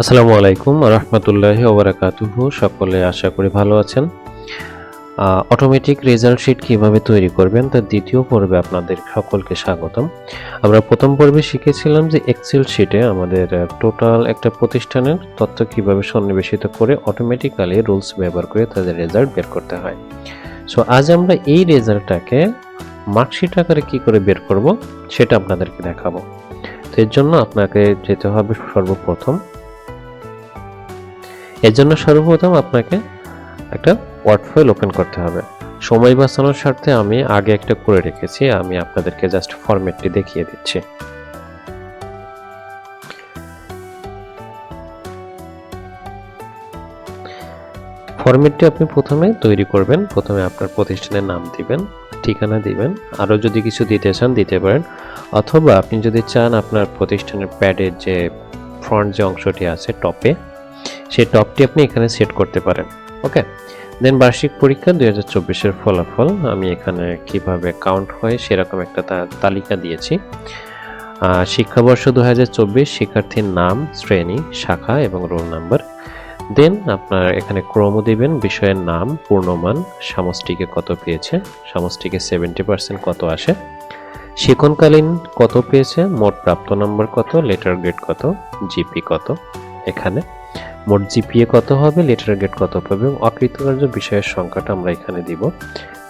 আসসালামু আলাইকুম রহমতুল্লাহি ওবরাকাতুহু সকলে আশা করি ভালো আছেন। অটোমেটিক রেজাল্ট শিট কীভাবে তৈরি করবেন তার দ্বিতীয় পর্বে আপনাদের সকলকে স্বাগতম। আমরা প্রথম পর্বে শিখেছিলাম যে এক্সেল শিটে আমাদের টোটাল একটা প্রতিষ্ঠানের তথ্য কীভাবে সন্নিবেশিত করে অটোমেটিক্যালি রুলস ব্যবহার করে তাদের রেজাল্ট বের করতে হয়। সো আজ আমরা এই রেজাল্টটাকে মার্কশিট আকারে কি করে বের করব সেটা আপনাদেরকে দেখাবো। তো এর জন্য আপনাকে যেতে হবে সর্বপ্রথম এর জন্য সর্বপ্রথম আপনাকে একটা ওয়ার্ড ফাইল ওপেন করতে হবে। সময় বাঁচানোর স্বার্থে আমি আগে একটা করে রেখেছি, আমি আপনাদেরকে জাস্ট ফরম্যাটটি দেখিয়ে দিচ্ছি। ফরম্যাটটি আপনি প্রথমে তৈরি করবেন, প্রথমে আপনার প্রতিষ্ঠানের নাম দিবেন, ঠিকানা দিবেন, আরও যদি কিছু দিতে চান দিতে পারেন, অথবা আপনি যদি চান আপনার প্রতিষ্ঠানের প্যাডের যে ফ্রন্ট যে অংশটি আছে টপে সেই টপটি আপনি এখানে সেট করতে পারেন ওকে দেন বার্ষিক পরীক্ষা দুই হাজার চব্বিশের ফলাফল, আমি এখানে কীভাবে কাউন্ট হয় সেরকম একটা তালিকা দিয়েছি। শিক্ষাবর্ষ দু হাজার চব্বিশ, শিক্ষার্থীর নাম, শ্রেণি, শাখা এবং রোল নাম্বার দেন আপনার এখানে ক্রম দিবেন, বিষয়ের নাম, পূর্ণমান, সমষ্টিকে কত পেয়েছে, সমষ্টিকে সেভেন্টি পার্সেন্ট কত আসে, শিক্ষণকালীন কত পেয়েছে, মোট প্রাপ্ত নম্বর কত লেটার গ্রেড কত জিপি কত, এখানে। মোট জিপিএ কত হবে লেটার গ্রেড কত পাবে, এবং অকৃতকার্য বিষয়ের সংখ্যাটা আমরা এখানে দিব।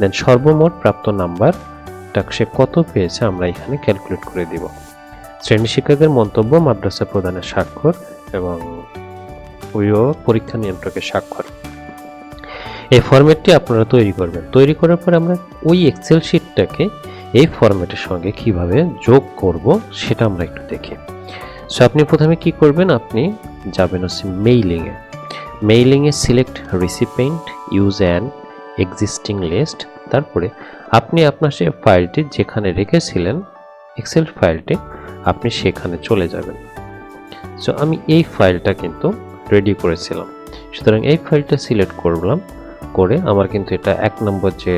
দেন সর্বমোট প্রাপ্ত নাম্বারটা সে কত পেয়েছে, আমরা এখানে ক্যালকুলেট করে দিব। শ্রেণি শিক্ষকের মন্তব্য, মাদ্রাসা প্রদানের স্বাক্ষর এবং ওইও পরীক্ষা নিয়ন্ত্রকের স্বাক্ষর। এই ফরম্যাটটি আপনারা তৈরি করবেন। তৈরি করার পর আমরা ওই এক্সেল শিটটাকে এই ফরম্যাটের সঙ্গে কীভাবে যোগ করব, সেটা আমরা একটু দেখি। সো আপনি প্রথমে কি করবেন? আপনি যাবেন হচ্ছে মেইলিংয়ে মেইলিংয়ে select recipient use an existing list তারপরে আপনি আপনার সে ফাইলটি যেখানে রেখেছিলেন এক্সেল ফাইলটি আপনি সেখানে চলে যাবেন। সো আমি এই ফাইলটা কিন্তু রেডি করেছিলাম। সুতরাং এই ফাইলটা সিলেক্ট করলাম, করে আমার কিন্তু এটা এক নম্বর যে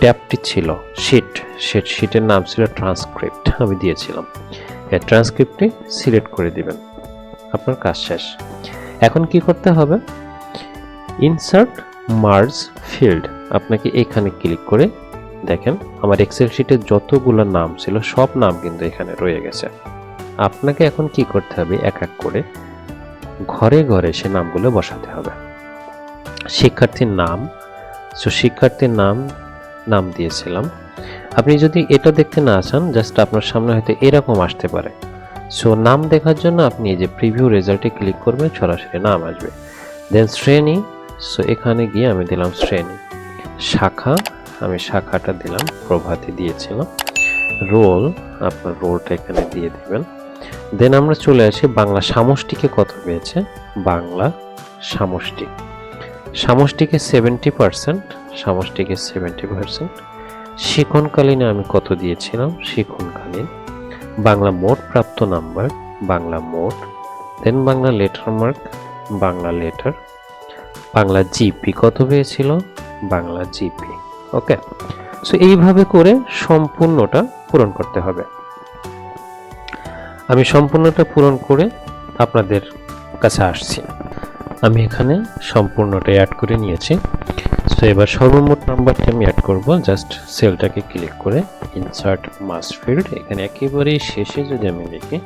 ট্যাবটি ছিল শিট সেট শিটের নাম ছিল ট্রান্সক্রিপ্ট আমি দিয়েছিলাম। এই ট্রান্সক্রিপ্টটি সিলেক্ট করে দিবেন। আপনার কাজ শেষ। এখন কি করতে হবে? ইনসার্ট মার্জ ফিল্ড আপনাকে এখানে ক্লিক করে দেখেন, আমার এক্সেল শিটে যতগুলো নাম ছিল, সব নাম কিন্তু এখানে রয়ে গেছে। আপনাকে এখন কি করতে হবে? এক এক করে ঘরে ঘরে সে নামগুলো বসাতে হবে। শিক্ষার্থীর নাম সো শিক্ষার্থীর নাম নাম দিয়েছিলাম। আপনি যদি এটা দেখতে না চান জাস্ট আপনার সামনে হয়তো এরকম আসতে পারে। সো নাম দেখার জন্য আপনি এই যে প্রিভিউ রেজাল্টে ক্লিক করবেন, সরাসরি নাম আসবে। দেন শ্রেণি। সো এখানে গিয়ে আমি দিলাম শ্রেণি। শাখা। আমি শাখাটা দিলাম, প্রভাতী দিয়েছিলাম। রোল আপনার রোলটা এখানে দিয়ে দেবেন। দেন আমরা চলে আসি বাংলা সামষ্টিকে কত পেয়েছে? বাংলা সামষ্টি। সামষ্টিকে সেভেন্টি পার্সেন্ট সামষ্টিকে সেভেন্টি পার্সেন্ট শিক্ষণকালীনে আমি কত দিয়েছিলাম? শিখনকালীন। বাংলা মোট প্রাপ্ত নাম্বার, বাংলা মোট then Bangla letter mark Bangla letter Bangla GP কত পেয়েছিল? বাংলা জিপি ওকে সো এইভাবে করে সম্পূর্ণটা পূরণ করতে হবে। আমি সম্পূর্ণটা পূরণ করে আপনাদের কাছে আসছি। আমি এখানে সম্পূর্ণটা অ্যাড করে নিয়েছি। সো এবার সর্বমোট নাম্বারটি আমি অ্যাড করব। জাস্ট সেলটাকে ক্লিক করে ইনসার্ট মাস ফিল্ড এখানে একেবারেই শেষে যদি আমি লিখি,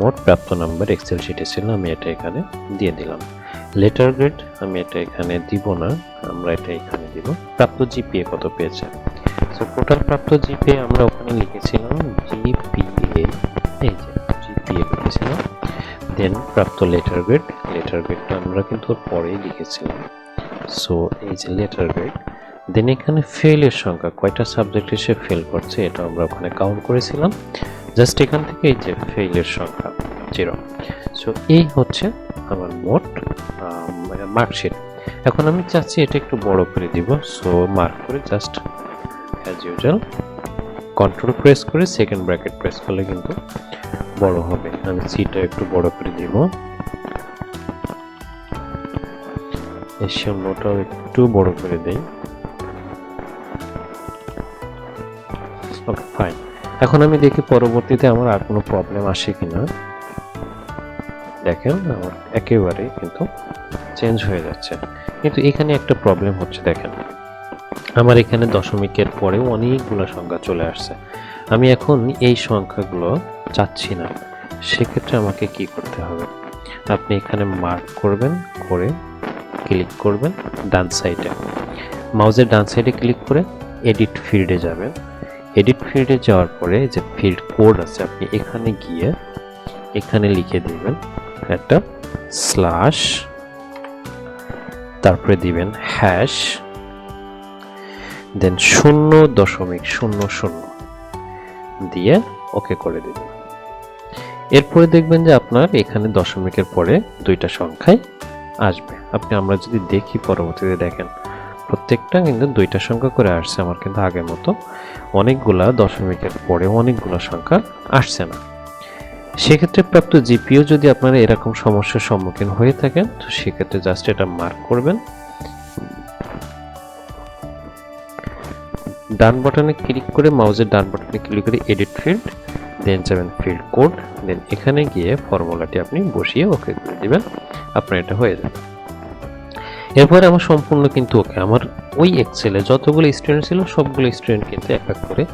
মোট প্রাপ্ত নাম্বার এক্সেল শিটে ছিল, আমি এটা এখানে দিয়ে দিলাম। লেটার গ্রেড আমি এটা এখানে দিব না, আমরা এটা এখানে দিব। প্রাপ্ত জিপিএ কত পেয়েছে? সো টোটাল প্রাপ্ত জিপিএ আমরা ওখানে লিখেছিলাম জিপিএ এই যে জিপিএ লিখেছিলাম। দেন প্রাপ্ত লেটার গ্রেড লেটার গ্রেডটা আমরা কিন্তু পরেই লিখেছিলাম। সো এই যে লেটার গ্রেড দেন এখানে ফেলের সংখ্যা, কয়টা সাবজেক্টে সে ফেল করছে, এটা আমরা ওখানে কাউন্ট করেছিলাম। জাস্ট এখান থেকে এই যে ফেলের সংখ্যা জিরো সো এই হচ্ছে আমার মোট মার্কশিট এখন আমি চাচ্ছি এটা একটু বড় করে দিব। সো মার্ক করে just as usual control press করে সেকেন্ড ব্র্যাকেট প্রেস করলে কিন্তু বড় হবে। আমি সিটা একটু বড় করে দিব। এই শূন্যটাও একটু বড় করে দেই। ওকে ফাইন এখন আমি দেখি পরবর্তীতে আমার আর কোনো প্রবলেম আসে কিনা। দেখেন, আমার একেবারে কিন্তু চেঞ্জ হয়ে যাচ্ছে। কিন্তু এখানে একটা প্রবলেম হচ্ছে, দেখেন। আমার এখানে দশমিকের পরেও অনেকগুলো সংখ্যা চলে আসছে। আমি এখন এই সংখ্যাগুলো চাচ্ছি না। সেক্ষেত্রে আমাকে কি করতে হবে? আপনি এখানে মার্ক করবেন, করে ক্লিক করবেন ডান সাইডে মাউজের ডান সাইডে ক্লিক করে এডিট ফিল্ডে যাবেন। এডিট ফিল্ডে যাওয়ার পরে যে ফিল্ড কোড আছে, আপনি এখানে গিয়ে এখানে লিখে দিবেন একটা স্ল্যাশ তারপরে দিবেন হ্যাশ দেন শূন্য দশমিক শূন্য শূন্য দিয়ে ওকে করে দিবেন। এরপরে দেখবেন যে আপনার এখানে দশমিকের পরে দুইটা সংখ্যাই আসবে। আপনি আমরা যদি দেখি পরবর্তীতে দেখেন, প্রত্যেকটা কিন্তু দুইটা সংখ্যা করে আসছে আমার কিন্তু আগের মতো। অনেকগুলা দশমিকের পরে অনেকগুলো সংখ্যা আসছে না। সেক্ষেত্রে প্রাপ্ত জিপিও যদি আপনারা এরকম সমস্যার সম্মুখীন হয়ে থাকেন, তো সেক্ষেত্রে জাস্ট এটা মার্ক করবেন। ডান বাটনে ক্লিক করে মাউজের ডান বাটনে ক্লিক করে এডিট ফিল্ড দেন যাবেন ফিল্ড কোড দেন এখানে গিয়ে ফর্মুলাটি আপনি বসিয়ে ওকে করে দিবেন। আপনার এটা হয়ে যাবে। এরপরে আমার সম্পূর্ণ কিন্তু ওকে আমার ওই এক্সেলে যতগুলো স্টুডেন্ট ছিল, সবগুলো স্টুডেন্ট কিন্তু এক এক করে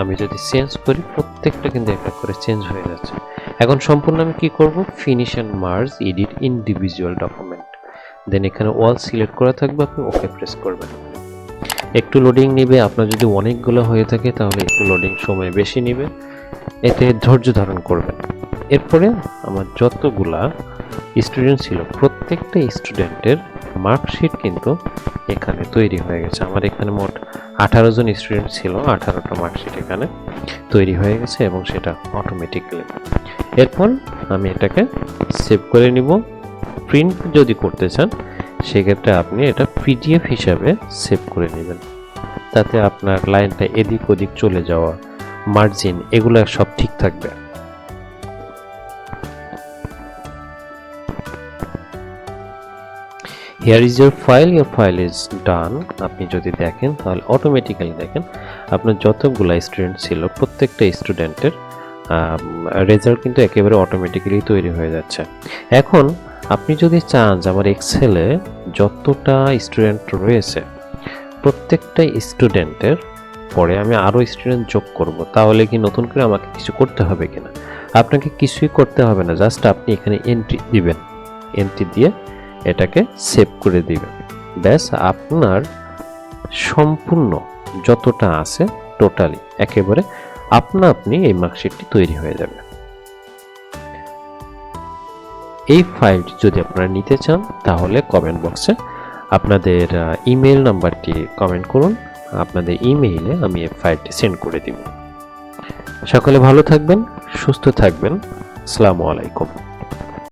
আমি যদি চেঞ্জ করি, প্রত্যেকটা কিন্তু এক এক করে চেঞ্জ হয়ে যাচ্ছে। এখন সম্পূর্ণ আমি কি করব? Finish and merge edit individual document then এখানে ওয়াল সিলেক্ট করা থাকবে, আপনি ওকে প্রেস করবেন। একটু লোডিং নেবে, আপনার যদি অনেকগুলো হয়ে থাকে, তাহলে একটু লোডিং সময় বেশি নেবে। এতে ধৈর্য ধারণ করবেন। এরপরে আমার যতগুলা স্টুডেন্ট ছিল, প্রত্যেকটা স্টুডেন্টের মার্কশিট কিন্তু এখানে তৈরি হয়ে গেছে। আমার এখানে মোট আঠারো জন স্টুডেন্ট ছিল, আঠারোটা মার্কশিট এখানে তৈরি হয়ে গেছে এবং সেটা অটোমেটিক্যালি এরপর আমি এটাকে সেভ করে নিব। প্রিন্ট যদি করতে চান, সেক্ষেত্রে আপনি এটা পিডিএফ হিসাবে সেভ করে নেবেন। তাতে আপনার লাইনটা এদিক ওদিক চলে যাওয়া মার্জিন, এগুলো সব ঠিক থাকবে। Here is your file your file is done আপনি যদি দেখেন, তাহলে অটোমেটিক্যালি দেখেন, আপনার যতগুলো স্টুডেন্ট ছিল, প্রত্যেকটা স্টুডেন্টের রেজাল্ট কিন্তু একেবারে অটোমেটিক্যালি তৈরি হয়ে যাচ্ছে। এখন, আপনি যদি চান যে আমার এক্সেলে যতটা স্টুডেন্ট রয়েছে, প্রত্যেকটা স্টুডেন্টের পরে আমি আরও স্টুডেন্ট যোগ করব, তাহলে কি নতুন করে আমাকে কিছু করতে হবে কিনা? আপনাকে কিছুই করতে হবে না জাস্ট আপনি এখানে এন্ট্রি দিবেন। এন্ট্রি দিয়ে এটাকে সেভ করে দিবেন। ব্যাস, আপনার সম্পূর্ণ যতটা আছে টোটালি একেবারে আপনা আপনি এই মার্কশিটটি তৈরি হয়ে যাবে। এই ফাইলটি যদি আপনারা নিতে চান, তাহলে কমেন্ট বক্সে আপনাদের ইমেল নাম্বারটি কমেন্ট করুন। আপনাদের ইমেইলে আমি এই ফাইলটি সেন্ড করে দিব। সকলে ভালো থাকবেন, সুস্থ থাকবেন। আসসালামু আলাইকুম।